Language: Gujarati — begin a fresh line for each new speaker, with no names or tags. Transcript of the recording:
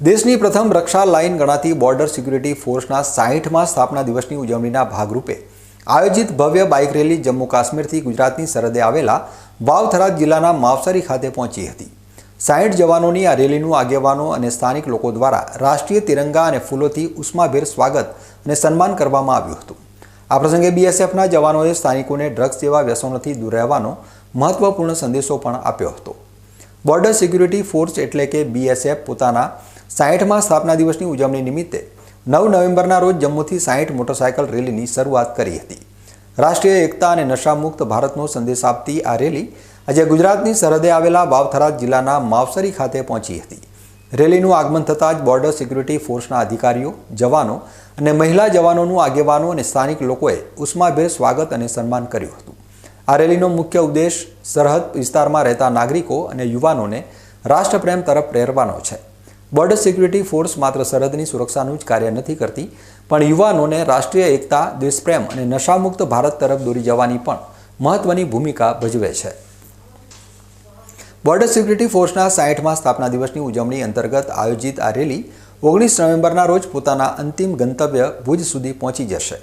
દેશની પ્રથમ રક્ષા લાઇન ગણાતી બોર્ડર સિક્યુરિટી ફોર્સના સાહીઠમાં સ્થાપના દિવસની ઉજવણીના ભાગરૂપે આયોજિત ભવ્ય બાઇક રેલી જમ્મુ કાશ્મીરથી ગુજરાતની સરહદે આવેલા વાવથરા જિલ્લાના માવસારી ખાતે પહોંચી હતી. સાહીઠ જવાનોની આ રેલીનું આગેવાનો અને સ્થાનિક લોકો દ્વારા રાષ્ટ્રીય તિરંગા અને ફૂલોથી ઉષ્માભેર સ્વાગત અને સન્માન કરવામાં આવ્યું હતું. આ પ્રસંગે બીએસએફના જવાનોએ સ્થાનિકોને ડ્રગ્સ જેવા વ્યસનોથી દૂર રહેવાનો મહત્વપૂર્ણ સંદેશો પણ આપ્યો હતો. બોર્ડર સિક્યુરિટી ફોર્સ એટલે કે બીએસએફ પોતાના સાહીઠમાં સ્થાપના દિવસની ઉજવણી નિમિત્તે નવ નવેમ્બરના રોજ જમ્મુથી સાહીઠ મોટરસાયકલ રેલીની શરૂઆત કરી હતી. રાષ્ટ્રીય એકતા અને નશામુક્ત ભારતનો સંદેશ આપતી આ રેલી આજે ગુજરાતની સરહદે આવેલા વાવથરા જિલ્લાના માવસરી ખાતે પહોંચી હતી. રેલીનું આગમન થતાં જ બોર્ડર સિક્યુરિટી ફોર્સના અધિકારીઓ, જવાનો અને મહિલા જવાનોનું આગેવાનો અને સ્થાનિક લોકોએ ઉષ્માભેર સ્વાગત અને સન્માન કર્યું હતું. આ રેલીનો મુખ્ય ઉદ્દેશ સરહદ વિસ્તારમાં રહેતા નાગરિકો અને યુવાનોને રાષ્ટ્રપ્રેમ તરફ પ્રેરવાનો છે. બોર્ડર સિક્યુરિટી ફોર્સ માત્ર સરહદની સુરક્ષાનું જ કાર્ય નથી કરતી, પણ યુવાનોને રાષ્ટ્રીય એકતા દેશપ્રેમ અને નશામુક્ત ભારત તરફ દોરી જવાની પણ મહત્વની ભૂમિકા ભજવે છે. બોર્ડર સિક્યુરિટી ફોર્સના સાહીઠમાં સ્થાપના દિવસની ઉજવણી અંતર્ગત આયોજિત આ રેલી ઓગણીસ નવેમ્બરના રોજ પોતાના અંતિમ ગંતવ્ય ભુજ સુધી પહોંચી જશે.